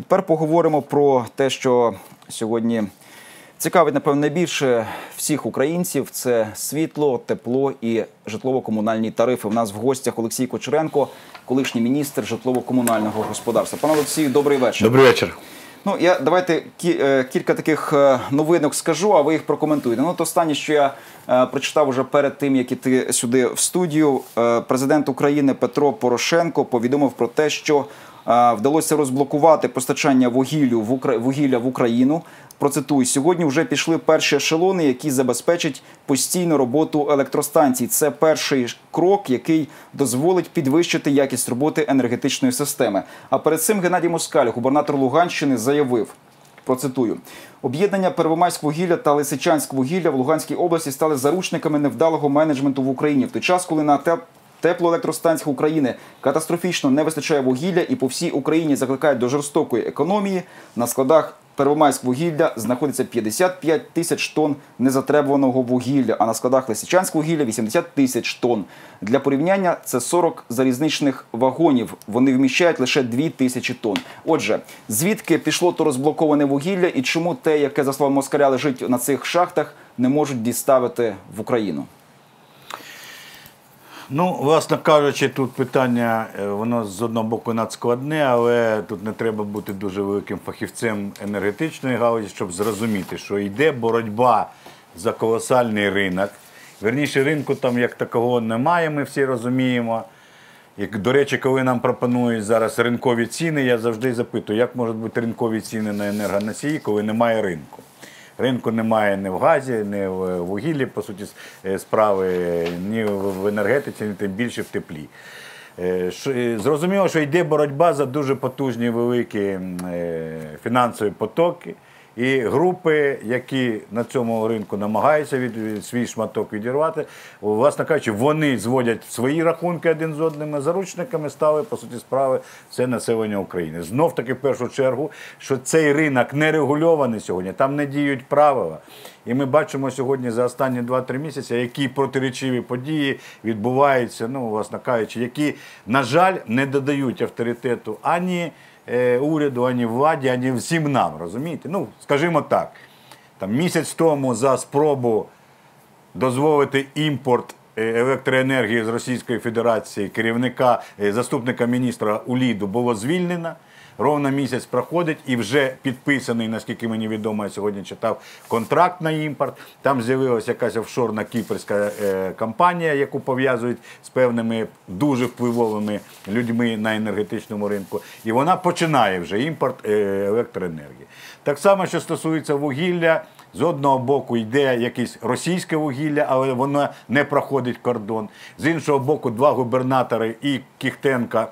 І тепер поговоримо про те, що сьогодні цікавить, напевно, найбільше всіх українців. Це світло, тепло і житлово-комунальні тарифи. У нас в гостях Олексій Кочеренко, колишній міністр житлово-комунального господарства. Пане Олексію, добрий вечір. Добрий вечір. Ну я давайте кі- е, кілька таких е, новинок скажу, а ви їх прокоментуєте. Ну, то останнє, що я е, прочитав уже перед тим, як іти сюди в студію. Е, президент України Петро Порошенко повідомив про те, що вдалося розблокувати постачання вугіллю в Укра... вугілля в Україну. Процитую, сьогодні вже пішли перші ешелони, які забезпечать постійну роботу електростанцій. Це перший крок, який дозволить підвищити якість роботи енергетичної системи. А перед цим Геннадій Москаль, губернатор Луганщини, заявив. Процитую, об'єднання Первомайськвугілля та Лисичанськвугілля в Луганській області стали заручниками невдалого менеджменту в Україні в той час, коли на теплоелектростанціях України катастрофічно не вистачає вугілля і по всій Україні закликають до жорстокої економії. На складах Первомайськвугілля знаходиться 55 тисяч тонн незатребуваного вугілля, а на складах Лисичанськвугілля 80 тисяч тонн. Для порівняння це 40 залізничних вагонів. Вони вміщають лише 2 тисячі тонн. Отже, звідки пішло то розблоковане вугілля і чому те, яке за словами Москаля лежить на цих шахтах, не можуть діставити в Україну? Ну, власне кажучи, тут питання, е, воно з одного боку надскладне, але тут не треба бути дуже великим фахівцем енергетичної галузі, щоб зрозуміти, що йде боротьба за колосальний ринок. Верніше, ринку там як такого немає, ми всі розуміємо. Як, до речі, коли нам пропонують зараз ринкові ціни, я завжди запитую, як можуть бути ринкові ціни на енергоносії, коли немає ринку. Ринку немає ні в газі, ні в вугіллі, по суті, е, справи, ні в енергетиці, ні тим більше в теплі. Е, е, Зрозуміло, що йде боротьба за дуже потужні великі е, фінансові потоки. І групи, які на цьому ринку намагаються від, свій шматок відірвати, власне кажучи, вони зводять свої рахунки один з одним заручниками, стали по суті справи все населення України. Знов таки, в першу чергу, що цей ринок не регульований сьогодні, там не діють правила. І ми бачимо сьогодні за останні 2-3 місяці, які протиречиві події відбуваються, ну, власне кажучи, які, на жаль, не додають авторитету ані уряду, ані владі, ані всім нам. Розумієте? Ну, скажімо так, там місяць тому за спробу дозволити імпорт е, електроенергії з Російської Федерації керівника е, заступника міністра Уліду було звільнено. Ровно місяць проходить і вже підписаний, наскільки мені відомо, я сьогодні читав контракт на імпорт. Там з'явилася якась офшорна кіпрська е, компанія, яку пов'язують з певними дуже впливовими людьми на енергетичному ринку. І вона починає вже імпорт е, електроенергії. Так само, що стосується вугілля, з одного боку йде якесь російське вугілля, але воно не проходить кордон. З іншого боку, два губернатори і Кіхтенка.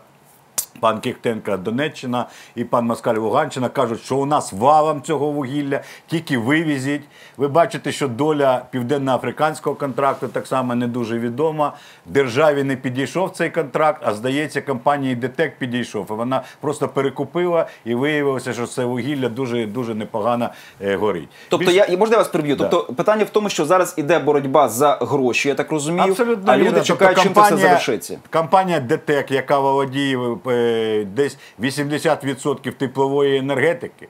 Пан Кіхтенка Донеччина і пан Москаль Луганщина кажуть, що у нас валом цього вугілля, тільки вивізіть. Ви бачите, що доля південноафриканського контракту так само не дуже відома. Державі не підійшов цей контракт, а здається, компанії ДТЕК підійшов. І вона просто перекупила і виявилося, що це вугілля дуже дуже непогано е, горить. Тобто, Більш- я можна я вас приб'ю? Да. Тобто, питання в тому, що зараз іде боротьба за гроші, я так розумію, Абсолютно а люди вірно. чекають, Тобто чим це все завершиться. Компанія ДТЕК, яка володіє е, десь 80% теплової енергетики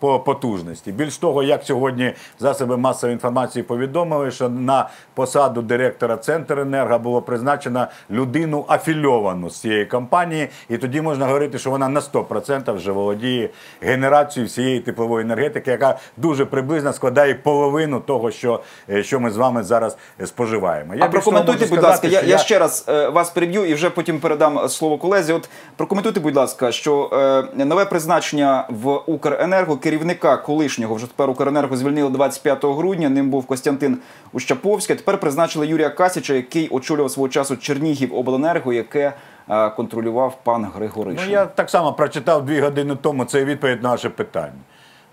по потужності. Більш того, як сьогодні засоби масової інформації повідомили, що на посаду директора Центренерго було призначено людину афільовану з цієї компанії, і тоді можна говорити, що вона на 100% вже володіє генерацією всієї теплової енергетики, яка дуже приблизно складає половину того, що, е, що ми з вами зараз е, споживаємо. А прокоментуйте, будь ласка, я, я ще раз е, вас переб'ю і вже потім передам слово колезі. От прокоментуйте, будь ласка, що е, нове призначення в Укренерго керівника колишнього вже тепер Укренерго звільнили 25 грудня. Ним був Костянтин Ущаповський. Тепер призначили Юрія Касіча, який очолював свого часу Чернігів обленерго, яке е, контролював пан Григоришин. Ну, я так само прочитав дві години тому. Це відповідь на ваше питання.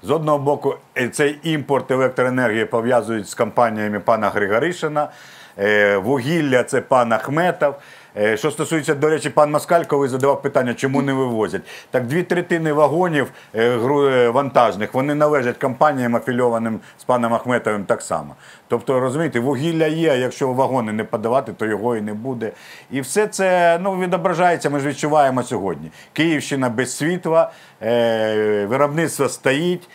З одного боку, е, цей імпорт електроенергії пов'язують з компаніями пана Григоришина. Е, Вугілля це пан Ахметов. Е, Що стосується, до речі, пан Москаль, коли задавав питання, чому не вивозять, так дві третини вагонів е, е, вантажних вони належать компаніям, афільованим з паном Ахметовим так само. Тобто, розумієте, вугілля є, якщо вагони не подавати, то його і не буде. І все це ну, відображається, ми ж відчуваємо сьогодні. Київщина без світла, виробництво стоїть.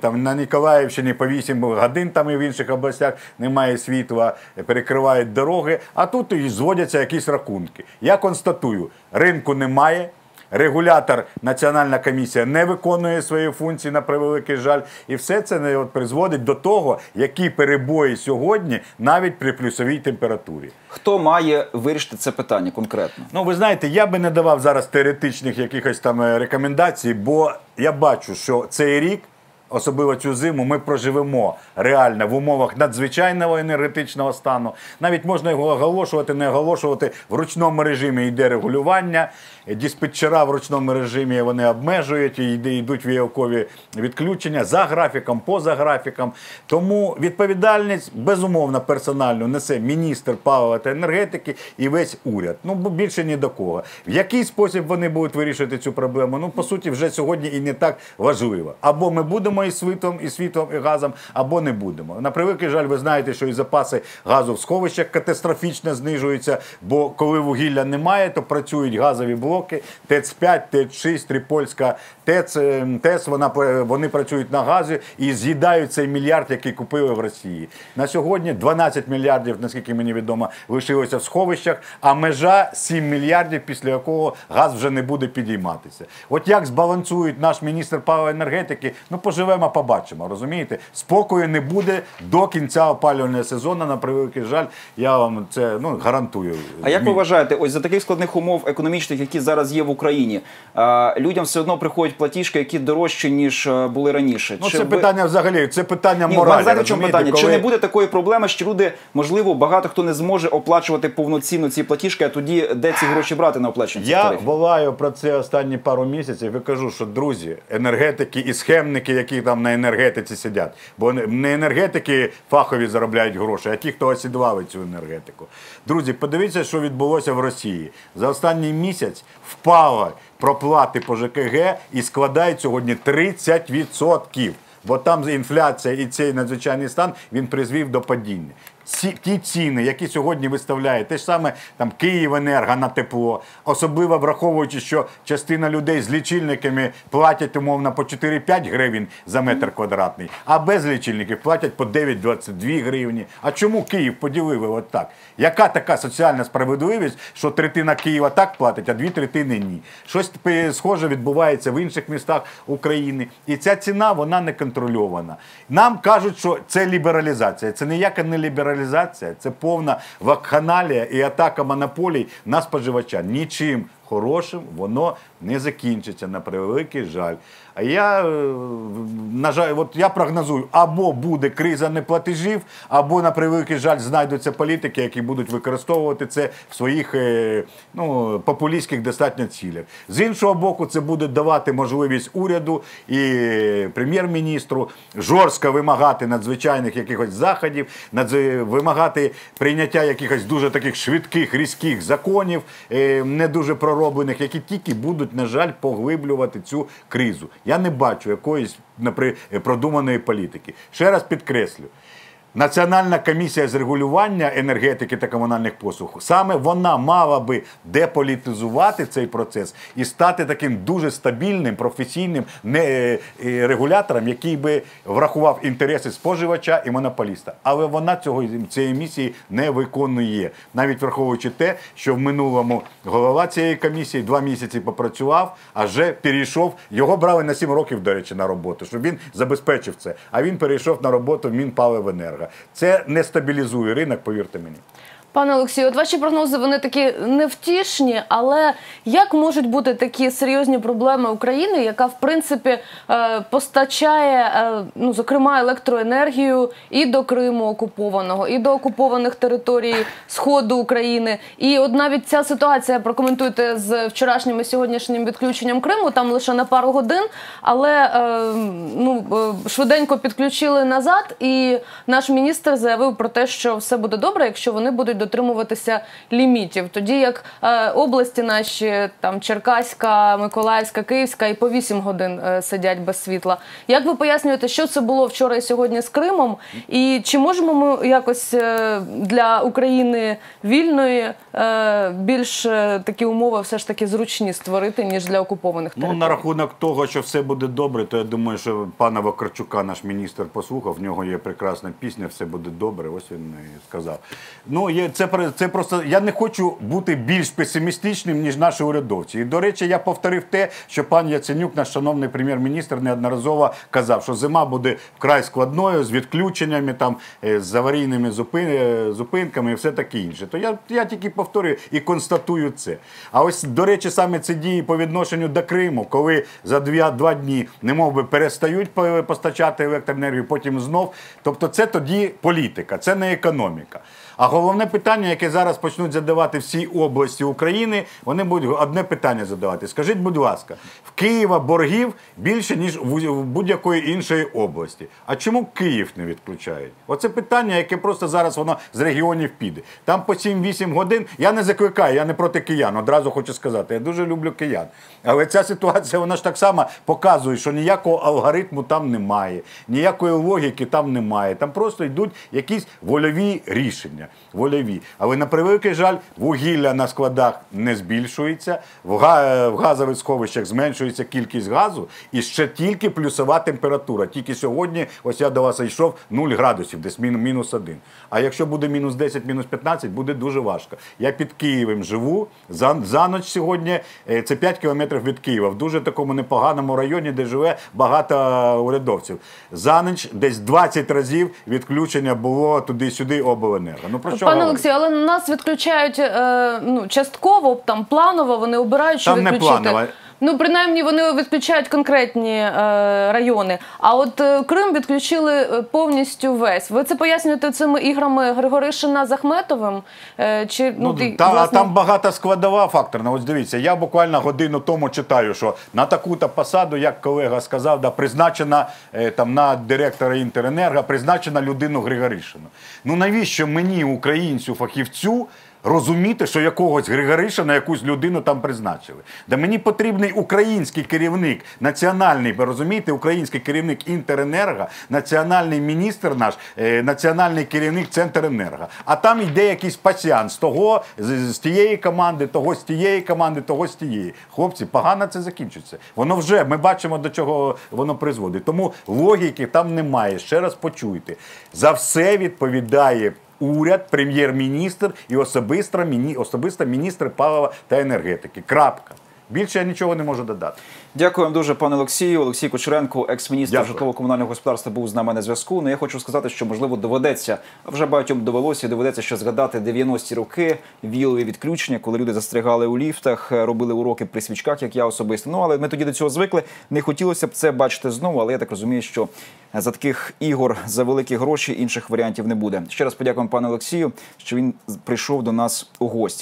Там на Ніколаївщині по 8 годин, там і в інших областях немає світла, перекривають дороги, а тут і зводяться якісь рахунки. Я констатую, ринку немає. Регулятор, національна комісія не виконує свої функції на превеликий жаль, і все це не от призводить до того, які перебої сьогодні навіть при плюсовій температурі. Хто має вирішити це питання конкретно? Ну, ви знаєте, я би не давав зараз теоретичних якихось там е, рекомендацій, бо я бачу, що цей рік. Особливо цю зиму ми проживемо реально в умовах надзвичайного енергетичного стану. Навіть можна його оголошувати, не оголошувати. В ручному режимі йде регулювання. Диспетчера в ручному режимі вони обмежують і йдуть віялкові відключення за графіком, поза графіком. Тому відповідальність безумовно персональну несе міністр палива та енергетики і весь уряд. Ну більше ні до кого. В який спосіб вони будуть вирішувати цю проблему? Ну по суті, вже сьогодні і не так важливо. Або ми будемо із світлом, і світлом, і газом, або не будемо. На превеликий жаль, ви знаєте, що і запаси газу в сховищах катастрофічно знижуються. Бо коли вугілля немає, то працюють газові блоки. ТЕЦ 5 ТЕЦ 6 Трипольська ТЕЦ, е, ТЕС. Вона вони працюють на газі і з'їдають цей мільярд, який купили в Росії. На сьогодні 12 мільярдів, наскільки мені відомо, лишилося в сховищах, а межа 7 мільярдів, після якого газ вже не буде підійматися. От як збалансують наш міністр енергетики, ну поживемо, побачимо. Розумієте, спокою не буде до кінця опалювального сезону. На превеликий жаль, я вам це ну гарантую. А як ви вважаєте, ось за таких складних умов економічних, які зараз є в Україні, людям все одно приходять платіжки, які дорожчі ніж е, були раніше? Ну, Чи це ви- питання взагалі, це питання Ні, моралі. знаєте, чому питання? Чи не буде такої проблеми, що люди, можливо, багато хто не зможе оплачувати повноцінно ці платіжки, а тоді де ці гроші брати на оплачення Я тарифів? волаю про це останні пару місяців і кажу, що друзі, енергетики і схемники, які там на енергетиці сидять, бо не- не енергетики фахові заробляють гроші, а ті, хто осідували цю енергетику. Друзі, подивіться, що відбулося в Росії. За останній місяць впало проплати по ЖКГ і складають сьогодні 30%. Бо там інфляція і цей надзвичайний стан він призвів до падіння. Ті ціни, які сьогодні виставляє, те ж саме там Київенерго на тепло, особливо враховуючи, що частина людей з лічильниками платять умовно по 4-5 гривень за метр квадратний, а без лічильників платять по 9-22 гривні. А чому Київ поділили от так? Яка така соціальна справедливість, що третина Києва так платить, а дві третини ні? Щось е, схоже відбувається в інших містах України. І ця ціна вона не контрольована. Нам кажуть, що це лібералізація. Це ніяка не лібералізація, це повна вакханалія і атака монополій на споживача. Нічим хорошим воно не закінчиться на превеликий жаль. А я, е, на жаль, от я прогнозую, або буде криза неплатежів, або на превеликий жаль знайдуться політики, які будуть використовувати це в своїх е, ну, популістських достатньо цілях. З іншого боку, це буде давати можливість уряду і прем'єр-міністру жорстко вимагати надзвичайних якихось заходів, надз- вимагати прийняття якихось дуже таких швидких, різких законів, е, не дуже пророблених, які тільки будуть, на жаль, поглиблювати цю кризу. Я не бачу якоїсь напри- продуманої політики. Ще раз підкреслю. Національна комісія з регулювання енергетики та комунальних послуг саме вона мала би деполітизувати цей процес і стати таким дуже стабільним професійним е, е, регулятором, який би врахував інтереси споживача і монополіста. Але вона цього цієї місії не виконує, навіть враховуючи те, що в минулому голова цієї комісії два місяці попрацював, а вже перейшов. Його брали на сім років, до речі, на роботу, щоб він забезпечив це. А він перейшов на роботу в Мінпаливенерго. Це не стабілізує ринок, повірте мені. Пане Олексію, от ваші прогнози вони такі невтішні, але як можуть бути такі серйозні проблеми України, яка в принципі е, постачає, е, ну зокрема, електроенергію і до Криму окупованого, і до окупованих територій Сходу України. І от навіть ця ситуація прокоментуйте з вчорашнім і сьогоднішнім відключенням Криму, там лише на пару годин, але е, ну швиденько підключили назад, і наш міністр заявив про те, що все буде добре, якщо вони будуть дотримуватися лімітів. Тоді як е, області наші там Черкаська, Миколаївська, Київська і по 8 годин е, сидять без світла. Як ви пояснюєте, що це було вчора і сьогодні з Кримом? І чи можемо ми якось е, для України вільної більш такі умови все ж таки зручні створити ніж для окупованих Ну, на рахунок того, що все буде добре, то я думаю, що пана Вакарчука, наш міністр, послухав. В нього є прекрасна пісня, все буде добре. Ось він і сказав. Ну, є, це, це просто я не хочу бути більш песимістичним, ніж наші урядовці. І, до речі, я повторив те, що пан Яценюк, наш шановний прем'єр-міністр, неодноразово казав, що зима буде вкрай складною, з відключеннями, там, е, з аварійними зупин, е, зупинками і все таке інше. То я, я тільки повторюю і констатую це. А ось, до речі, саме ці дії по відношенню до Криму, коли за два, дні не мов би перестають постачати електроенергію, потім знов. Тобто це тоді політика, це не економіка. А головне питання, яке зараз почнуть задавати всі області України, вони будуть одне питання задавати. Скажіть, будь ласка, в Києва боргів більше, ніж в будь-якої іншої області. А чому Київ не відключають? Оце питання, яке просто зараз воно з регіонів піде. Там по 7-8 годин. Я не закликаю, я не проти киян. Одразу хочу сказати, я дуже люблю киян. Але ця ситуація, вона ж так само показує, що ніякого алгоритму там немає, ніякої логіки там немає. Там просто йдуть якісь вольові рішення. Вольові. Але на превеликий жаль, вугілля на складах не збільшується, в, га- в газових сховищах зменшується кількість газу і ще тільки плюсова температура. Тільки сьогодні, ось я до вас йшов 0 градусів, десь мінус 1. А якщо буде мінус 10, мінус 15, буде дуже важко. Я під Києвом живу. За, за ніч сьогодні е, це 5 кілометрів від Києва, в дуже такому непоганому районі, де живе багато урядовців. За ніч десь 20 разів відключення було туди-сюди обленерго. Ну про що Пане? Олексію, але нас відключають е, ну, частково, там планово, вони обирають, що Там не відключити. планово. Ну, принаймні, вони відключають конкретні е, райони. А от е, Крим відключили е, повністю весь. Ви це пояснюєте цими іграми Григоришина з Ахметовим? Е, чи, ну, Ну, ти, та, власне, там багата складова факторна. Ось дивіться, я буквально годину тому читаю, що на таку-то посаду, як колега сказав, да, призначена е, там на директора Інтеренерго, призначена людину Григоришину. Ну навіщо мені, українцю, фахівцю, розуміти, що якогось Григоришина, якусь людину там призначили? Да мені потрібний український керівник, національний, ви розумієте, український керівник Інтеренерго, національний міністр наш, е, національний керівник Центренерго. А там йде якийсь пасіанс того з, з тієї команди, того з тієї команди, того з тієї. Хлопці, погано це закінчиться. Воно вже ми бачимо, до чого воно призводить. Тому логіки там немає. Ще раз почуйте. За все відповідає. Уряд, прем'єр-міністр і особисто, міні, особисто міністр палива та енергетики. Крапка. Більше я нічого не можу додати. Дякуємо дуже, пане Олексію. Олексій Кучеренко, екс-міністр житлово-комунального господарства, був з нами на зв'язку. Ну я хочу сказати, що можливо доведеться, а вже багатьом довелося, доведеться ще згадати 90-ті роки вілові відключення, коли люди застрягали у ліфтах, е, робили уроки при свічках, як я особисто. Ну але ми тоді до цього звикли. Не хотілося б це бачити знову, але я так розумію, що за таких ігор за великі гроші інших варіантів не буде. Ще раз подякуємо пану Олексію, що він прийшов до нас у гості.